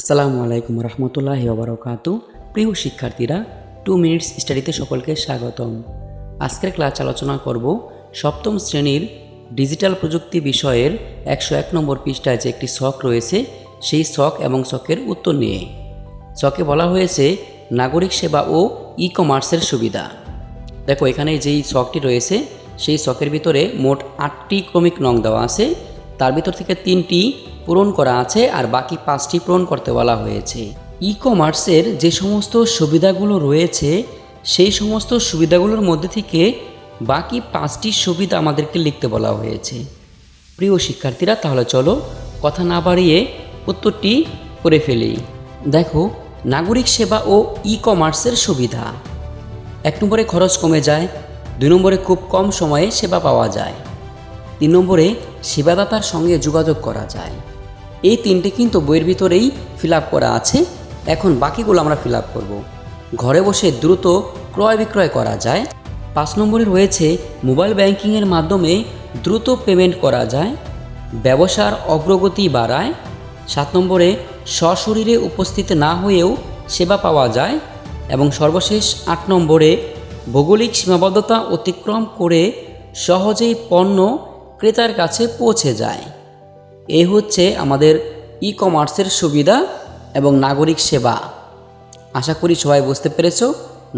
আসসালামু আলাইকুম রহমতুল্লাহ ওবরাকাতু প্রিয় শিক্ষার্থীরা, টু মিনিটস স্টাডিতে সকলকে স্বাগতম। আজকের ক্লাস আলোচনা করব সপ্তম শ্রেণির ডিজিটাল প্রযুক্তি বিষয়ের একশো এক নম্বর পৃষ্ঠায় যে একটি শখ রয়েছে, সেই শখ এবং শখের উত্তর নিয়ে। শখে বলা হয়েছে, নাগরিক সেবা ও ই কমার্সের সুবিধা। দেখো, এখানে যেই শখটি রয়েছে, সেই শখের ভিতরে মোট আটটি ক্রমিক নং দেওয়া আছে। তার ভিতর থেকে তিনটি পূরণ করা আছে আর বাকি পাঁচটি পূরণ করতে বলা হয়েছে। ই কমার্সের যে সমস্ত সুবিধাগুলো রয়েছে, সেই সমস্ত সুবিধাগুলোর মধ্যে থেকে বাকি পাঁচটি সুবিধা আমাদেরকে লিখতে বলা হয়েছে। প্রিয় শিক্ষার্থীরা, তাহলে চলো কথা না বাড়িয়ে উত্তরটি করে ফেলি। দেখো, নাগরিক সেবা ও ই কমার্সের সুবিধা। এক নম্বরে খরচ কমে যায়, দুই নম্বরে খুব কম সময়ে সেবা পাওয়া যায়। তিন নম্বরে সেবাদাতার সঙ্গে যোগাযোগ করা যায়। এই তিনটে কিন্তু বইয়ের ভিতরেই ফিল করা আছে। এখন বাকিগুলো আমরা ফিল করব। ঘরে বসে দ্রুত ক্রয় বিক্রয় করা যায়। পাঁচ নম্বরে রয়েছে মোবাইল ব্যাংকিংয়ের মাধ্যমে দ্রুত পেমেন্ট করা যায়। ব্যবসার অগ্রগতি বাড়ায়। সাত নম্বরে সশরীরে উপস্থিত না হয়েও সেবা পাওয়া যায়। এবং সর্বশেষ আট নম্বরে ভৌগোলিক সীমাবদ্ধতা অতিক্রম করে সহজেই পণ্য ক্রেতার কাছে পৌঁছে যায়। এ হচ্ছে আমাদের ই কমার্সের সুবিধা এবং নাগরিক সেবা। আশা করি সবাই বুঝতে পেরেছ।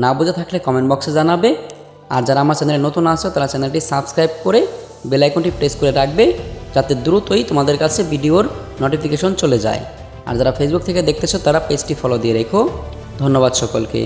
না বোঝা থাকলে কমেন্ট বক্সে জানাবে। আর যারা আমার চ্যানেলে নতুন আসো তারা চ্যানেলটি সাবস্ক্রাইব করে বেল আইকনটি প্রেস করে রাখবে, যাতে দ্রুতই তোমাদের কাছে ভিডিওর নোটিফিকেশন চলে যায়। আর যারা ফেসবুক থেকে দেখতেছো, তারা পেজটি ফলো দিয়ে রেখো। ধন্যবাদ সকলকে।